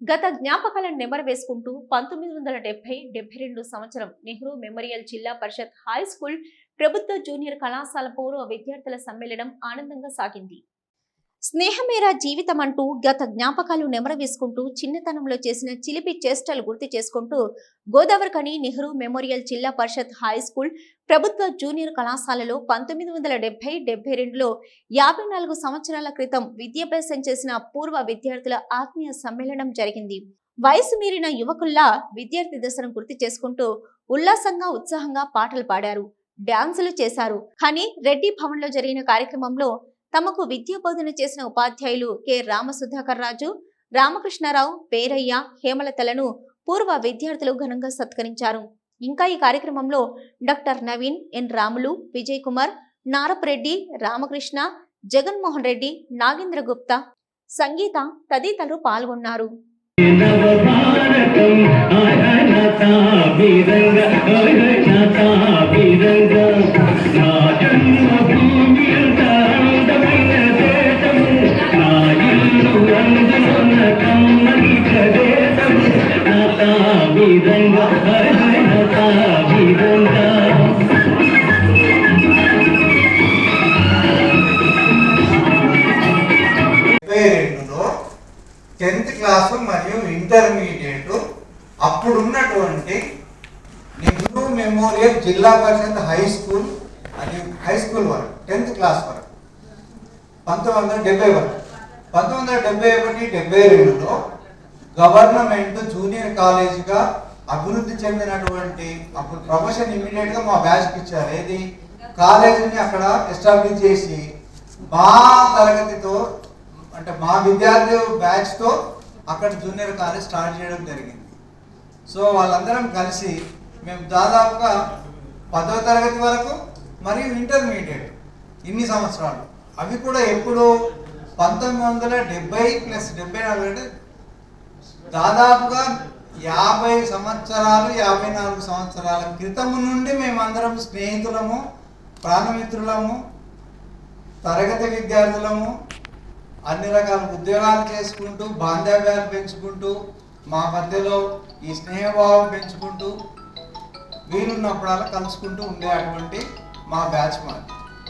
గత జ్ఞాపకాలను నెమరవేసుకుంటూ పంతొమ్మిది వందల డెబ్బై డెబ్బై రెండు సంవత్సరం Nehru memorial Zilla Parishad high school ప్రభుత్వ జూనియర్ కళాశాల పూర్వ విద్యార్థుల సమ్మేళనం ఆనందంగా సాగింది. స్నేహమేరా జీవితం అంటూ గత జ్ఞాపకాలు నెమరవేసుకుంటూ చిన్నతనంలో చేసిన చిలిపి చేష్టలు గుర్తు చేసుకుంటూ Godavarikhani Nehru memorial Zilla Parishad high school ప్రభుత్వ జూనియర్ కళాశాలలో పంతొమ్మిది వందల డెబ్బై డెబ్బై రెండులో యాభై నాలుగు సంవత్సరాల క్రితం విద్యాభ్యాసం చేసిన పూర్వ విద్యార్థుల ఆత్మీయ సమ్మేళనం జరిగింది. వయసు మీరిన యువకుల్లా విద్యార్థి దశను గుర్తు చేసుకుంటూ ఉల్లాసంగా ఉత్సాహంగా పాటలు పాడారు డాన్సులు చేశారు. కానీ రెడ్డి భవన్లో జరిగిన కార్యక్రమంలో తమకు విద్యా బోధన చేసిన ఉపాధ్యాయులు కె. రామసుధాకర్ రాజు రామకృష్ణారావు పేరయ్య హేమలతలను పూర్వ విద్యార్థులు ఘనంగా సత్కరించారు. ఇంకా ఈ కార్యక్రమంలో డాక్టర్ నవీన్ ఎన్. రాములు విజయ్ కుమార్ నారపరెడ్డి రామకృష్ణ జగన్మోహన్ రెడ్డి నాగేంద్ర గుప్తా సంగీత తదితరులు పాల్గొన్నారు. టెన్త్ క్లాస్ మరియు ఇంటర్మీడియట్ అప్పుడున్నటువంటి Nehru memorial Zilla Parishad high school అది హై స్కూల్ వరకు టెన్త్ క్లాస్ వరకు. పంతొమ్మిది వందల డెబ్బై వరకు పంతొమ్మిది వందల డెబ్బై ఒకటి డెబ్బై రెండులో గవర్నమెంట్ జూనియర్ కాలేజీగా అభివృద్ధి చెందినటువంటి అప్పుడు ప్రమోషన్ ఇమీడియట్గా మా బ్యాచ్కి ఇచ్చారు. ఏది? కాలేజీని అక్కడ ఎస్టాబ్లిష్ చేసి మా తరగతితో అంటే మా విద్యార్థి బ్యాచ్తో అక్కడ జూనియర్ కాలేజ్ స్టార్ట్ చేయడం జరిగింది. సో వాళ్ళందరం కలిసి మేము దాదాపుగా పదో తరగతి వరకు మరియు ఇంటర్మీడియట్ ఇన్ని సంవత్సరాలు. అవి కూడా ఎప్పుడు పంతొమ్మిది వందల డెబ్బై ప్లస్ డెబ్బై నాలుగు అంటే దాదాపుగా యాభై సంవత్సరాలు యాభై నాలుగు సంవత్సరాల క్రితము నుండి మేమందరం స్నేహితులము ప్రాణమిత్రులము తరగతి విద్యార్థులము అన్ని రకాల ఉద్యోగాలు చేసుకుంటూ బాంధవ్యాలు పెంచుకుంటూ మా మధ్యలో ఈ స్నేహభావం పెంచుకుంటూ వీలున్నప్పుడల్లా కలుసుకుంటూ ఉండే అటువంటి మా బ్యాచ్ మాది